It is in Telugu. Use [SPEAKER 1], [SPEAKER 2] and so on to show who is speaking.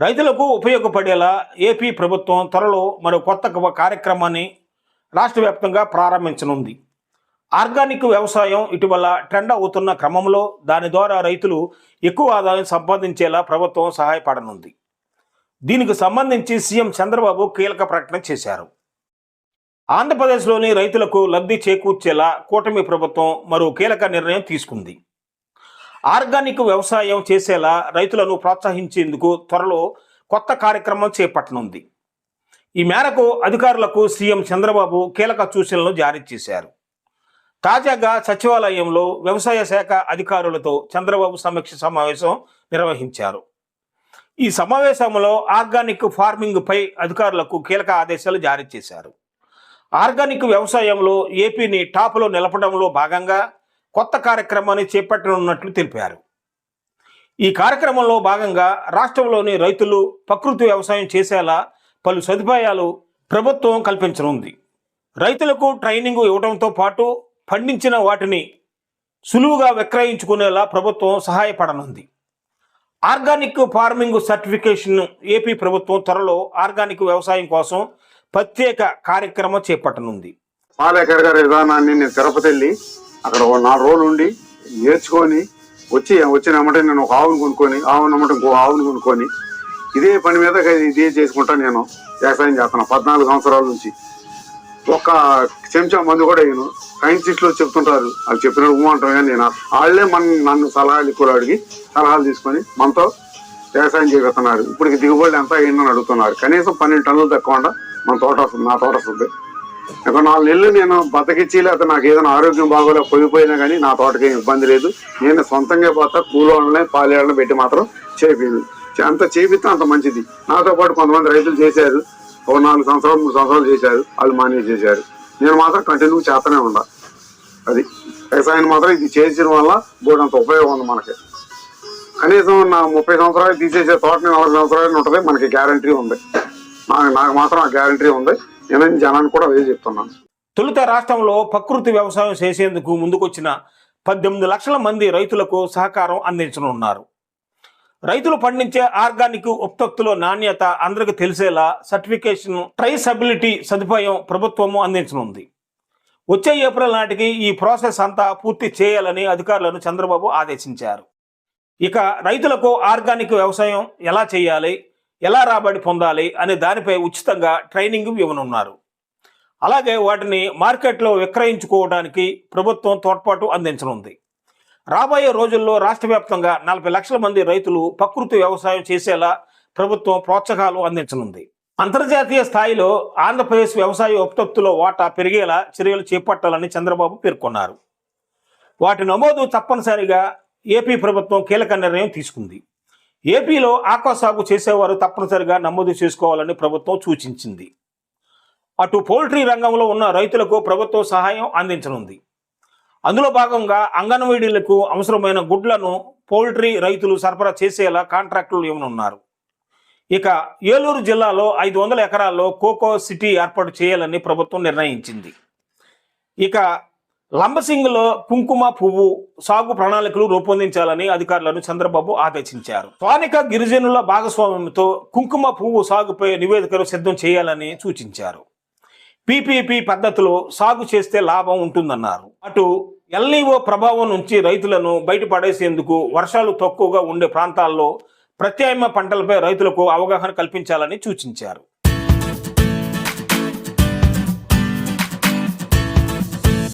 [SPEAKER 1] రైతులకు ఉపయోగపడేలా ఏపీ ప్రభుత్వం త్వరలో మరో కొత్త కార్యక్రమాన్ని రాష్ట్ర వ్యాప్తంగా ప్రారంభించనుంది. ఆర్గానిక్ వ్యవసాయం ఇటీవల ట్రెండ్ అవుతున్న క్రమంలో దాని ద్వారా రైతులు ఎక్కువ ఆదాయం సంపాదించేలా ప్రభుత్వం సహాయపడనుంది. దీనికి సంబంధించి సీఎం చంద్రబాబు కీలక ప్రకటన చేశారు. ఆంధ్రప్రదేశ్లోని రైతులకు లబ్ధి చేకూర్చేలా కూటమి ప్రభుత్వం మరో కీలక నిర్ణయం తీసుకుంది. ఆర్గానిక్ వ్యవసాయం చేసేలా రైతులను ప్రోత్సహించేందుకు త్వరలో కొత్త కార్యక్రమం చేపట్టనుంది. ఈ మేరకు అధికారులకు సీఎం చంద్రబాబు కీలక సూచనలు జారీ చేశారు. తాజాగా సచివాలయంలో వ్యవసాయ శాఖ అధికారులతో చంద్రబాబు సమీక్ష సమావేశం నిర్వహించారు. ఈ సమావేశంలో ఆర్గానిక్ ఫార్మింగ్ పై అధికారులకు కీలక ఆదేశాలు జారీ చేశారు. ఆర్గానిక్ వ్యవసాయంలో ఏపీని టాప్లో నిలపడంలో భాగంగా కొత్త కార్యక్రమాన్ని చేపట్టనున్నట్లు తెలిపారు. ఈ కార్యక్రమంలో భాగంగా రాష్ట్రంలోని రైతులు ప్రకృతి వ్యవసాయం చేసేలా పలు సదుపాయాలు ప్రభుత్వం కల్పించనుంది. రైతులకు ట్రైనింగ్ ఇవ్వడంతో పాటు పండించిన వాటిని సులువుగా విక్రయించుకునేలా ప్రభుత్వం సహాయపడనుంది. ఆర్గానిక్ ఫార్మింగ్ సర్టిఫికేషన్ ఏపీ ప్రభుత్వం త్వరలో ఆర్గానిక్ వ్యవసాయం కోసం ప్రత్యేక కార్యక్రమం చేపట్టనుంది.
[SPEAKER 2] పాలేకర్ గారి విధానాన్ని నేను తిరుపతి వెళ్ళి అక్కడ ఒక నాలుగు రోజులు ఉండి నేర్చుకొని వచ్చి వచ్చిన అమ్మటే నేను ఒక ఆవును కొనుక్కొని ఆవును అమ్మటం ఇంకో ఆవును కొనుక్కొని ఇదే పని మీద ఇదే చేసుకుంటా నేను వ్యవసాయం చేస్తున్నా. పద్నాలుగు సంవత్సరాల నుంచి. ఒక్క చెంచా మందు కూడా నేను సైంటిస్టులు చెప్తుంటారు. అది చెప్పినట్టు ఉమ్మంటాం కానీ నేను వాళ్ళే మన నన్ను సలహాలు కూడా అడిగి సలహాలు తీసుకొని మనతో వ్యవసాయం చేస్తున్నారు ఇప్పటికి దిగుబడి ఎంత అయిందని అడుగుతున్నారు. కనీసం పన్నెండు టన్నులు తక్కువ మన తోట నా తోట వస్తుంది. ఒక నాలుగు నెలలు నేను బతకిచ్చి లేకపోతే నాకు ఏదైనా ఆరోగ్యం బాగోలే పోయిపోయినా కానీ నా తోటకి ఇబ్బంది లేదు. నేను సొంతంగా పోతా కూలోళ్ళని పాలేళ్ళని పెట్టి మాత్రం చేపింది అంత చేపిస్తే అంత మంచిది. నాతో పాటు కొంతమంది రైతులు చేశారు. ఒక నాలుగు సంవత్సరాలు మూడు సంవత్సరాలు చేశారు. వాళ్ళు మానేజ్ చేశారు నేను మాత్రం కంటిన్యూ చేస్తూనే ఉండా. అది వ్యవసాయం మాత్రం ఇది చేసిన వల్ల బోడంత ఉపయోగం ఉంది మనకి. కనీసం నా ముప్పై సంవత్సరాలు తీసేసే తోటని నలభై సంవత్సరాలు ఉంటుంది మనకి గ్యారంటీ ఉంది. నాకు నాకు మాత్రం ఆ గ్యారంటీ ఉంది. నేను కూడా అదే చెప్తున్నాను.
[SPEAKER 1] తొలుత రాష్ట్రంలో ప్రకృతి వ్యవసాయం చేసేందుకు ముందుకొచ్చిన పద్దెనిమిది లక్షల మంది రైతులకు సహకారం అందించనున్నారు. రైతులు పండించే ఆర్గానిక్ ఉత్పత్తుల నాణ్యత అందరికి తెలిసేలా సర్టిఫికేషన్ ట్రైసబిలిటీ సదుపాయం ప్రభుత్వము అందించనుంది. వచ్చే ఏప్రిల్ నాటికి ఈ ప్రాసెస్ అంతా పూర్తి చేయాలని అధికారులను చంద్రబాబు ఆదేశించారు. ఇక రైతులకు ఆర్గానిక్ వ్యవసాయం ఎలా చేయాలి? ఎలా రాబడి పొందాలి అనే దానిపై ఉచితంగా ట్రైనింగ్ ఇవ్వనున్నారు. అలాగే వాటిని మార్కెట్లో విక్రయించుకోవడానికి ప్రభుత్వం తోడ్పాటు అందించనుంది. రాబోయే రోజుల్లో రాష్ట్ర వ్యాప్తంగా నలభై లక్షల మంది రైతులు ప్రకృతి వ్యవసాయం చేసేలా ప్రభుత్వం ప్రోత్సాహాలు అందించనుంది. అంతర్జాతీయ స్థాయిలో ఆంధ్రప్రదేశ్ వ్యవసాయ ఉత్పత్తుల వాటా పెరిగేలా చర్యలు చేపట్టాలని చంద్రబాబు పేర్కొన్నారు. వాటి నమోదు తప్పనిసరిగా ఏపీ ప్రభుత్వం కీలక నిర్ణయం తీసుకుంది. ఏపీలో ఆక్వా సాగు చేసేవారు తప్పనిసరిగా నమోదు చేసుకోవాలని ప్రభుత్వం సూచించింది. అటు పౌల్ట్రీ రంగంలో ఉన్న రైతులకు ప్రభుత్వం సహాయం అందించనుంది. అందులో భాగంగా అంగన్వాడీలకు అవసరమైన గుడ్లను పౌల్ట్రీ రైతులు సరఫరా చేసేలా కాంట్రాక్టులు ఇవ్వనున్నారు. ఇక ఏలూరు జిల్లాలో ఐదు వందల ఎకరాల్లో కోకో సిటీ ఏర్పాటు చేయాలని ప్రభుత్వం నిర్ణయించింది. ఇక లంబసింగ్లో కుంకుమ పువ్వు సాగు ప్రణాళికలు రూపొందించాలని అధికారులను చంద్రబాబు ఆదేశించారు. స్థానిక గిరిజనుల భాగస్వామ్యంతో కుంకుమ పువ్వు సాగుపై నివేదికలు సిద్ధం చేయాలని సూచించారు. పీపీపీ పద్ధతిలో సాగు చేస్తే లాభం ఉంటుందన్నారు. అటు ఎల్ఈఓ ప్రభావం నుంచి రైతులను బయటపడేసేందుకు వర్షాలు తక్కువగా ఉండే ప్రాంతాల్లో ప్రత్యామ్నాయ పంటలపై రైతులకు అవగాహన కల్పించాలని సూచించారు.